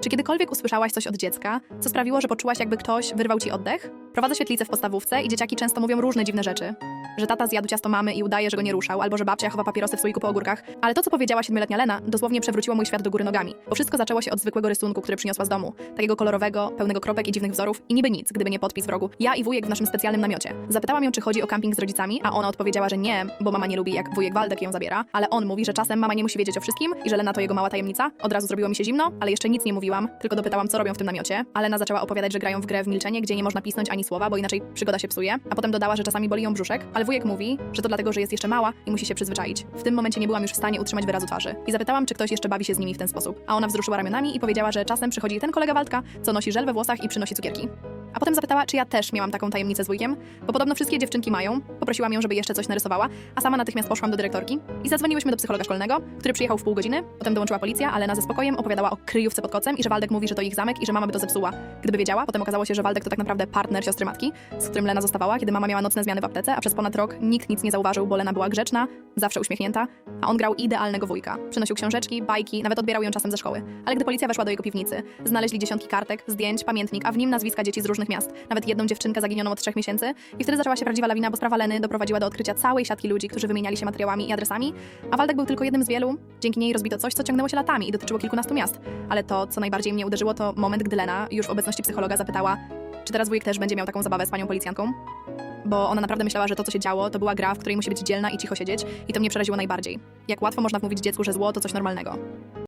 Czy kiedykolwiek usłyszałaś coś od dziecka, co sprawiło, że poczułaś, jakby ktoś wyrwał ci oddech? Prowadzę świetlicę w podstawówce i dzieciaki często mówią różne dziwne rzeczy. Że tata zjadł ciasto mamy i udaje, że go nie ruszał, albo że babcia chowa papierosy w słoiku po ogórkach. Ale to, co powiedziała siedmioletnia Lena, dosłownie przewróciło mój świat do góry nogami. Bo wszystko zaczęło się od zwykłego rysunku, który przyniosła z domu. Takiego kolorowego, pełnego kropek i dziwnych wzorów i niby nic, gdyby nie podpis w rogu. Ja i wujek w naszym specjalnym namiocie. Zapytałam ją, czy chodzi o camping z rodzicami, a ona odpowiedziała, że nie, bo mama nie lubi, jak wujek Waldek ją zabiera. Ale on mówi, że czasem mama nie musi wiedzieć o wszystkim i że Lena to jego mała tajemnica. Od razu zrobiło mi się zimno, ale jeszcze nic nie mówiłam, tylko dopytałam, co robią w tym namiocie. A Lena zaczęła opowiadać, że grają w grę w milczenie, gdzie nie można pisnąć ani słowa, bo inaczej przygoda się psuje. A potem dodała, że czasami boli ją brzuszek, ale wujek mówi, że to dlatego, że jest jeszcze mała i musi się przyzwyczaić. W tym momencie nie byłam już w stanie utrzymać wyrazu twarzy. I zapytałam, czy ktoś jeszcze bawi się z nimi w ten sposób. A ona wzruszyła ramionami i powiedziała, że czasem przychodzi ten kolega Waldka, co nosi żel we włosach i przynosi cukierki. A potem zapytała, czy ja też miałam taką tajemnicę z wujkiem, bo podobno wszystkie dziewczynki mają. Poprosiłam ją, żeby jeszcze coś narysowała, a sama natychmiast poszłam do dyrektorki i zadzwoniłyśmy do psychologa szkolnego, który przyjechał w pół godziny, potem dołączyła policja, ale Lena ze spokojem opowiadała o kryjówce pod kocem i że Waldek mówi, że to ich zamek i że mama by to zepsuła. Gdyby wiedziała, potem okazało się, że Waldek to tak naprawdę partner siostry matki, z którym Lena zostawała, kiedy mama miała nocne zmiany w aptece, a przez ponad rok nikt nic nie zauważył, bo Lena była grzeczna, zawsze uśmiechnięta, a on grał idealnego wujka. Przynosił książeczki, bajki, nawet odbierał ją czasem ze szkoły. Ale gdy policja weszła do jego piwnicy, znaleźli dziesiątki kartek, zdjęć, pamiętnik, a w nim nazwiska dzieci z różnych miast, nawet jedną dziewczynkę zaginioną od trzech miesięcy. I wtedy zaczęła się prawdziwa lawina, bo sprawa Leny doprowadziła do odkrycia całej siatki ludzi, którzy wymieniali się materiałami i adresami, a Waldek był tylko jednym z wielu. Dzięki niej rozbito coś, co ciągnęło się latami i dotyczyło kilkunastu miast. Ale to, co najbardziej mnie uderzyło, to moment, gdy Lena, już w obecności psychologa, zapytała, czy teraz wujek też będzie miał taką zabawę z panią policjantką? Bo ona naprawdę myślała, że to, co się działo, to była gra, w której musi być dzielna i cicho siedzieć, i to mnie przeraziło najbardziej. Jak łatwo można wmówić dziecku, że zło to coś normalnego.